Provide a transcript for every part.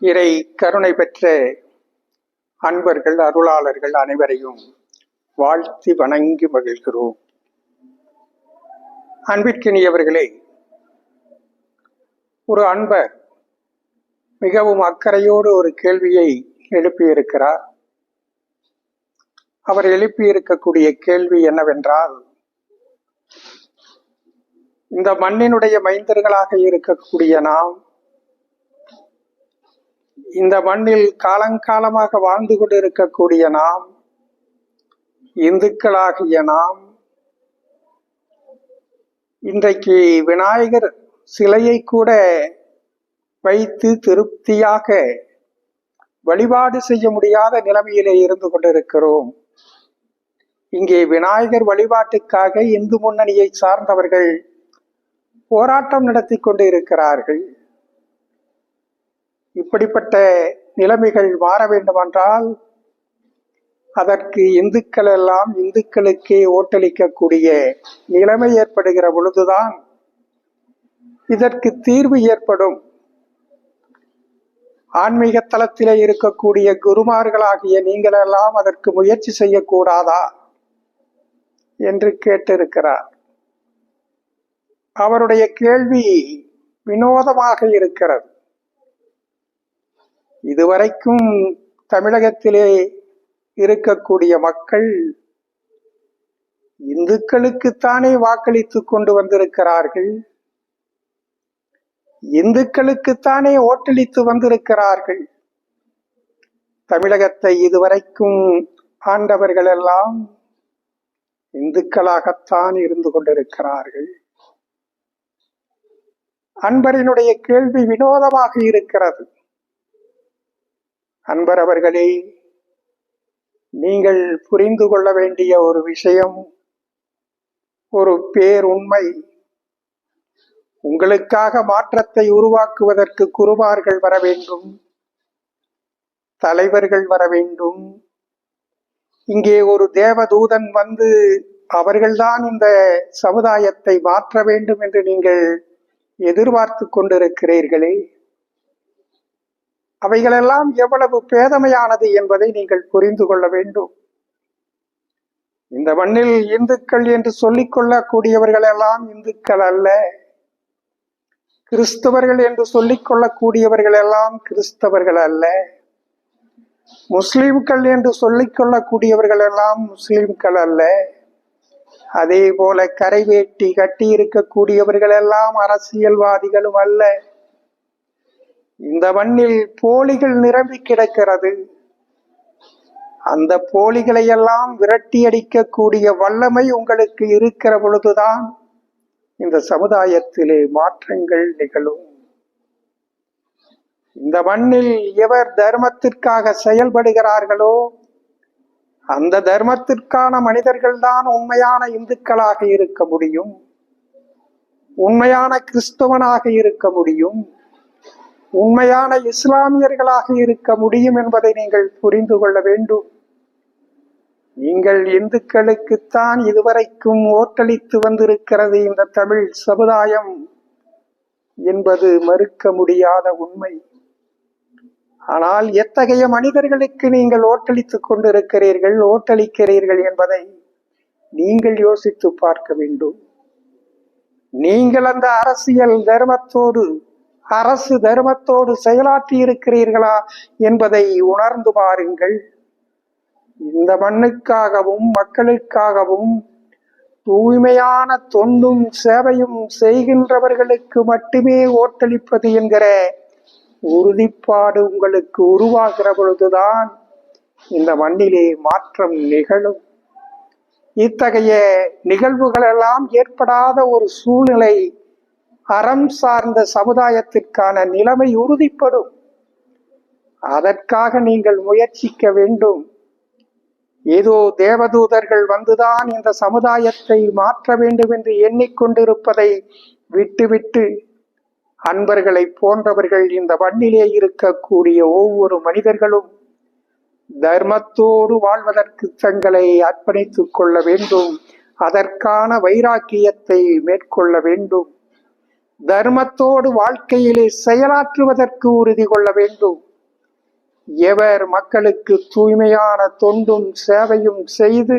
இறை கருணை பெற்ற அன்பர்கள் அருளாளர்கள் அனைவரையும் வாழ்த்தி வணங்கி மகிழ்கிறோம். அன்பிற்கினியவர்களே ஒரு அன்பர் மிகவும் அக்கறையோடு ஒரு கேள்வியை எழுப்பியிருக்கிறார். அவர் எழுப்பியிருக்கக்கூடிய கேள்வி என்னவென்றால் இந்த மண்ணினுடைய மைந்தர்களாக இருக்கக்கூடிய நாம் இந்த மண்ணில் காலங்காலமாக வாழ்ந்து கொண்டிருக்கக்கூடிய நாம் இந்துக்களாகிய நாம் இன்றைக்கு விநாயகர் சிலையை கூட வைத்து திருப்தியாக வழிபாடு செய்ய முடியாத நிலைமையிலே இருந்து கொண்டிருக்கிறோம். இங்கே விநாயகர் வழிபாட்டுக்காக இந்து முன்னணியை சார்ந்தவர்கள் போராட்டம் நடத்தி கொண்டு இருக்கிறார்கள் இப்படிப்பட்ட நிலைமைகள் மாற வேண்டுமென்றால் அதற்கு இந்துக்கள் எல்லாம் இந்துக்களுக்கே ஓட்டளிக்கக்கூடிய நிலைமை ஏற்படுகிற பொழுதுதான் இதற்கு தீர்வு ஏற்படும். ஆன்மீக தளத்திலே இருக்கக்கூடிய குருமார்களாகிய நீங்கள் எல்லாம் அதற்கு முயற்சி செய்யக்கூடாதா? என்று கேட்டிருக்கிறார். அவருடைய கேள்வி வினோதமாக இருக்கிறது. இதுவரைக்கும் தமிழகத்திலே இருக்கக்கூடிய மக்கள் இந்துக்களுக்குத்தானே வாக்களித்து கொண்டு வந்திருக்கிறார்கள்? இந்துக்களுக்குத்தானே ஓட்டளித்து வந்திருக்கிறார்கள்? தமிழகத்தை இதுவரைக்கும் ஆண்டவர்கள் எல்லாம் இந்துக்களாகத்தான் இருந்து கொண்டிருக்கிறார்கள். அன்பரினுடைய கேள்வி வினோதமாக இருக்கிறது. அன்பர் அவர்களே நீங்கள் புரிந்து கொள்ள வேண்டிய ஒரு விஷயம் ஒரு பேருண்மை உங்களுக்காக மாற்றத்தை உருவாக்குவதற்கு குருமார்கள் வர வேண்டும் தலைவர்கள் வர வேண்டும். இங்கே ஒரு தேவதூதன் வந்து அவர்கள்தான் இந்த சமுதாயத்தை மாற்ற வேண்டும் என்று நீங்கள் எதிர்பார்த்து கொண்டிருக்கிறீர்களே. அவைகளெல்லாம் எவ்வளவு பேதமையானது என்பதை நீங்கள் புரிந்து கொள்ள வேண்டும். இந்த மண்ணில் இந்துக்கள் என்று சொல்லிக் கொள்ளக்கூடியவர்கள் எல்லாம் இந்துக்கள் அல்ல. கிறிஸ்தவர்கள் என்று சொல்லிக் கொள்ளக்கூடியவர்கள் எல்லாம் கிறிஸ்தவர்கள் அல்ல. முஸ்லிம்கள் என்று சொல்லிக் கொள்ளக்கூடியவர்கள் எல்லாம் முஸ்லிம்கள் அல்ல. அதே போல கரைவேட்டி கட்டி இருக்கக்கூடியவர்கள் எல்லாம் அரசியல்வாதிகளும் அல்ல. இந்த மண்ணில் போலிகள் நிரம்பி கிடக்கிறது. அந்த போலிகளை எல்லாம் விரட்டி அடிக்கக்கூடிய வல்லமை உங்களுக்கு இருக்கிற பொழுதுதான் இந்த சமுதாயத்திலே மாற்றங்கள் நிகழும். இந்த மண்ணில் எவர் தர்மத்திற்காக செயல்படுகிறார்களோ அந்த தர்மத்திற்கான மனிதர்கள்தான் உண்மையான இந்துக்களாக இருக்க முடியும். உண்மையான கிறிஸ்தவனாக இருக்க முடியும். உண்மையான இஸ்லாமியர்களாக இருக்க முடியும் என்பதை நீங்கள் புரிந்து கொள்ள வேண்டும். நீங்கள் இந்துக்களுக்குத்தான் இதுவரைக்கும் ஓட்டளித்து வந்திருக்கிறது இந்த தமிழ் சமுதாயம் என்பது மறுக்க முடியாத உண்மை. ஆனால் எத்தகைய மனிதர்களுக்கு நீங்கள் ஓட்டளித்துக் கொண்டிருக்கிறீர்கள் ஓட்டளிக்கிறீர்கள் என்பதை நீங்கள் யோசித்து பார்க்க வேண்டும். நீங்கள் அந்த அரசியல் தர்மத்தோடு அரசு தர்மத்தோடு செயலாற்றி இருக்கிறீர்களா என்பதை உணர்ந்து பாருங்கள். இந்த மண்ணுக்காகவும் மக்களுக்காகவும் தூய்மையான தொண்டும் சேவையும் செய்கின்றவர்களுக்கு மட்டுமே ஓட்டளிப்பது என்கிற உறுதிப்பாடு உங்களுக்கு உருவாகிற பொழுதுதான் இந்த மண்ணிலே மாற்றம் நிகழும். இத்தகைய நிகழ்வுகளெல்லாம் ஏற்படாத ஒரு சூழ்நிலை அறம் சார்ந்த சமுதாயத்திற்கான நிலைமை உறுதிப்படும். அதற்காக நீங்கள் முயற்சிக்க வேண்டும். ஏதோ தேவதூதர்கள் வந்துதான் இந்த சமுதாயத்தை மாற்ற வேண்டும் என்று எண்ணிக்கொண்டிருப்பதை விட்டுவிட்டு அன்பர்களை போன்றவர்கள் இந்த மண்ணிலே இருக்கக்கூடிய ஒவ்வொரு மனிதர்களும் தர்மத்தோடு வாழ்வதற்கு தங்களை அர்ப்பணித்துக் கொள்ள வேண்டும். அதற்கான வைராக்கியத்தை மேற்கொள்ள வேண்டும். தர்மத்தோடு வாழ்க்கையிலே செயலாற்றுவதற்கு உறுதி கொள்ள வேண்டும். எவர் மக்களுக்கு தூய்மையான தொண்டும் சேவையும் செய்து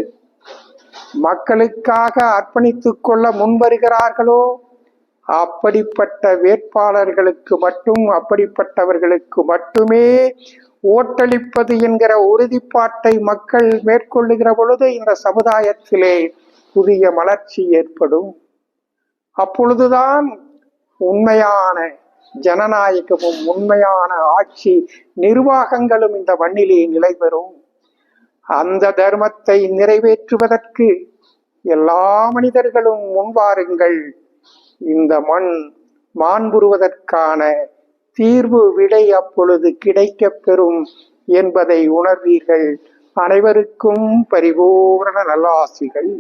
மக்களுக்காக அர்ப்பணித்துக் கொள்ள முன்வருகிறார்களோ அப்படிப்பட்ட வேட்பாளர்களுக்கு மட்டும் அப்படிப்பட்டவர்களுக்கு மட்டுமே ஓட்டளிப்பது என்கிற உறுதிப்பாட்டை மக்கள் மேற்கொள்ளுகிற பொழுது இந்த சமுதாயத்திலே புதிய மலர்ச்சி ஏற்படும். அப்பொழுதுதான் உண்மையான ஜனநாயகமும் உண்மையான ஆட்சி நிர்வாகங்களும் இந்த மண்ணிலே நிலை பெறும் அந்த தர்மத்தை நிறைவேற்றுவதற்கு எல்லா மனிதர்களும் முன்வாருங்கள் இந்த மண் மாண்புறுவதற்கான தீர்வு விடை அப்பொழுது கிடைக்கப் பெறும் என்பதை உணர்வீர்கள். அனைவருக்கும் பரிபூரண நல்லாசிகள்.